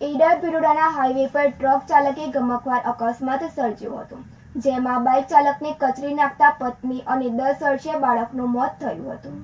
ઈડર પિરોડાના હાઈવે પર ટ્રક ચાલકે ગમકવાર અકસ્માત સર્જ્યો હતો, જેમાં બાઇક ચાલકને કચરી નાખતા પત્ની અને દસ વર્ષીય બાળકનું મોત થયું હતું.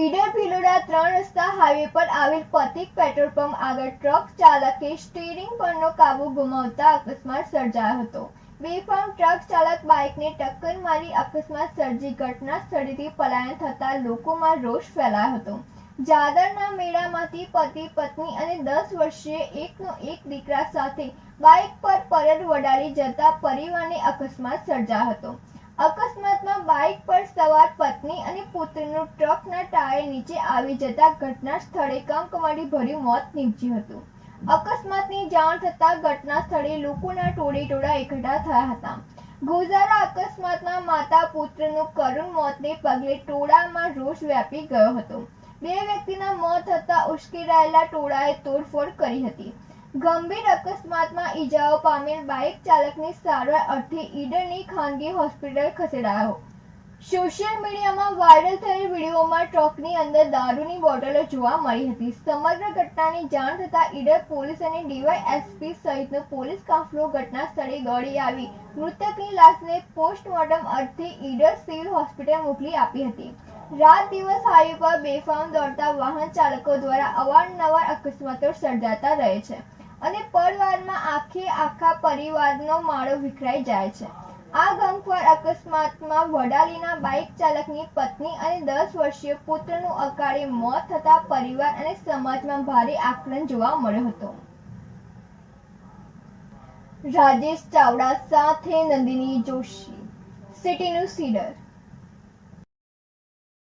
ઈડર ભિલોડા ત્રણ રસ્તા હાઈવે પર આવેલ પતિક પેટ્રોલ પંપ આગળ ટ્રક ચાલકે સ્ટીરિંગ પરનો કાબુ ગુમાવતા અકસ્માત સર્જાયો હતો. બેફામ ટ્રક ચાલક બાઇકને ટક્કર મારી અકસ્માત સર્જી ઘટના સ્થળેથી પલાયન થતા લોકોમાં રોષ ફેલાયો હતો. જાદરના મેળામાંથી પતિ, પત્ની અને દસ વર્ષીય એકનો એક દીકરા સાથે બાઇક પર પરત વડાડી જતા પરિવારને અકસ્માત સર્જા હતો. અકસ્માતમાં બાઇક પર સવાર પત્ની અને પુત્રનું ટ્રકના ટાયર નીચે આવી જતા ઘટના સ્થળે કંકમળી ભર્યું મોત નીપજ્યું હતું. અકસ્માતની જાણ થતાં ઘટના સ્થળે લોકોના ટોળે ટોળા એકઠા થયા હતા. ગોઝારા અકસ્માતમાં માતા પુત્રનું કરુણ મોતને પગલે ટોળામાં રોષ વ્યાપી ગયો હતો. બે વ્યક્તિના મોત થતા ઉશ્કેરાયેલા ટોળાએ તોડફોડ કરી હતી. ગંભીર અકસ્માતમાં ઈજાઓ પામેલ બાઇક ચાલકની સારવાર અર્થે ઈડરની ખાનગી હોસ્પિટલ ખસેડાયો. સોશિયલ મીડિયામાં વાયરલ થયેલ વિડીયોમાં ટ્રકની અંદર દારૂની બોટલો જોવા મળી હતી. સમગ્ર ઘટનાની જાણ થતાં ઈડર પોલીસ અને ડીવાયએસપી સહિતનો પોલીસ કાફલો ઘટના સ્થળે દોડી આવી. મૃતકની લાશને પોસ્ટમોર્ટમ અર્થે ઈડર સિવિલ હોસ્પિટલ મોકલી આપી હતી. રાત દિવસ હાઈવે પર બેફામ દોડતા વાહન ચાલકો દ્વારા અવારનવાર અકસ્માતો સર્જાતા રહે છે અને પરવારમાં આખે આખા પરિવારનો માળો વિખરાઈ જાય છે. આ ગમખ્વાર અકસ્માતમાં વડાલીના બાઇક ચાલકની પત્ની અને દસ વર્ષીય પુત્રનું અકાળે મોત થતા પરિવાર અને સમાજમાં ભારે આક્રંદ જોવા મળ્યો હતો. રાજેશ ચાવડા સાથે નંદિની જોશી સિટીનું સીડર.